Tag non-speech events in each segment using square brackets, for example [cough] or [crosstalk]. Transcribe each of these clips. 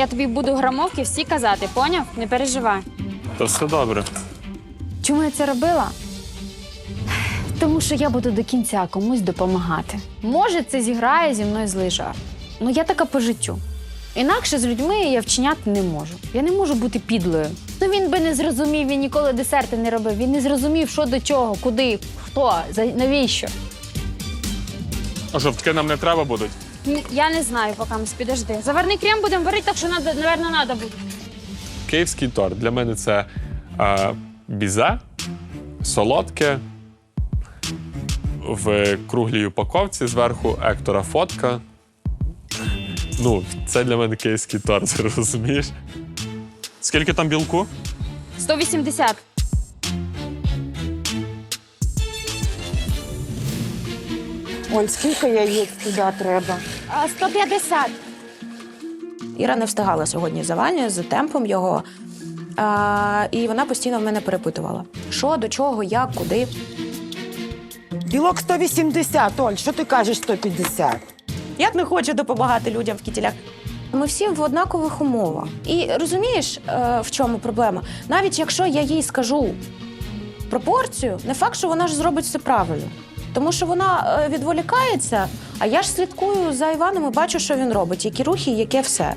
Я тобі буду грамовки всі казати, поняв? Не переживай. Та все добре. Чому я це робила? Тому що я буду до кінця комусь допомагати. Може, це зіграє зі мною злий жарт. Ну я така по життю. Інакше з людьми я вчиняти не можу. Я не можу бути підлою. Ну він би не зрозумів, він ніколи десерти не робив. Він не зрозумів, що до чого, куди, хто, за навіщо. А жовтки нам не треба будуть. Я не знаю, поки ми підожди. Заварний крем будемо варити, так що надо, напевно, треба буде. Київський торт для мене це е, бізе, солодке, в круглій упаковці зверху Ектора фотка. Ну, це для мене київський торт, [laughs] розумієш? Скільки там білку? 180. Оль, скільки яєць туди треба? 150. Іра не встигала сьогодні за Ваню, з темпом його. А, і вона постійно в мене перепитувала: що, до чого, як, куди. Білок 180, Оль, що ти кажеш 150? Я не хочу допомагати людям в кітілях. Ми всі в однакових умовах. І розумієш, е, в чому проблема? Навіть якщо я їй скажу пропорцію, не факт, що вона ж зробить все правильно. Тому що вона е, відволікається, а я ж слідкую за Іваном і бачу, що він робить, які рухи, яке все.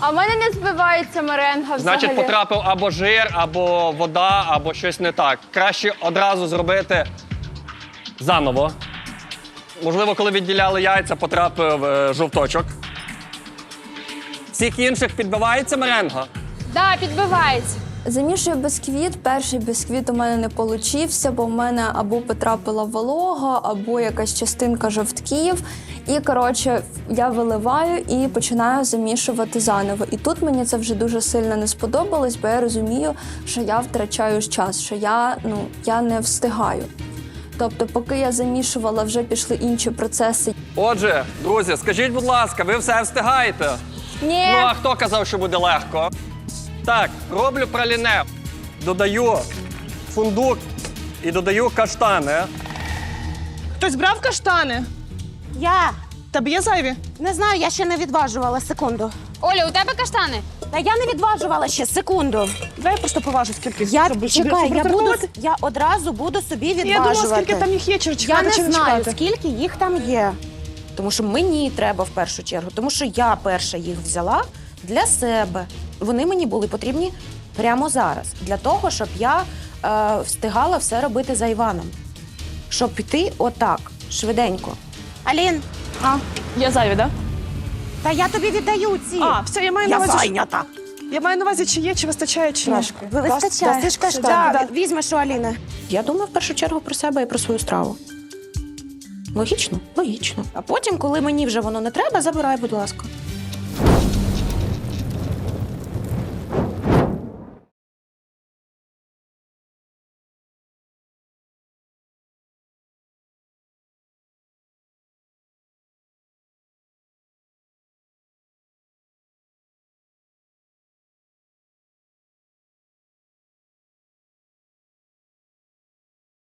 А в мене не збивається меренга взагалі. Значить, потрапив або жир, або вода, або щось не так. Краще одразу зробити заново. Можливо, коли відділяли яйця, потрапив е, жовточок. Всіх інших підбивається меренга. Да, підбивається. Замішую бісквіт. Перший бісквіт у мене не получився, бо в мене або потрапила волога, або якась частинка жовтків. І коротше, я виливаю і починаю замішувати заново. І тут мені це вже дуже сильно не сподобалось, бо я розумію, що я втрачаю час, що я, ну, я не встигаю. Тобто, поки я замішувала, вже пішли інші процеси. Отже, друзі, скажіть, будь ласка, ви все встигаєте? Ні. Ну, а хто казав, що буде легко? Так, роблю праліне. Додаю фундук і додаю каштани. Хтось брав каштани? Я Тебе є зайві? не знаю, я ще не відважувала секунду. Оля, у тебе каштани? Та я не відважувала ще секунду. Давай я просто поважу, скільки Я щоб- щоб- чекай, щоб я буду розрахувати. я одразу буду собі Я відважувати. думала, скільки там їх є, чи Я чекати, не чи не знаю, чекати. скільки їх там є. Тому що мені треба в першу чергу, тому що я перша їх взяла для себе. Вони мені були потрібні прямо зараз, для того, щоб я е, встигала все робити за Іваном. Щоб піти отак, швиденько. Алін, А, є зайві, так? та я тобі віддаю ці. А, все, я маю на увазі. що- зайнята. Я маю на увазі, чи є, чи вистачає, чи ні. Трошки. Вистачає. Дасиш каштан? Да, да. Візьмеш у Аліни. Я думаю в першу чергу про себе і про свою страву. Логічно? Логічно. А потім, коли мені вже воно не треба, забирай, будь ласка.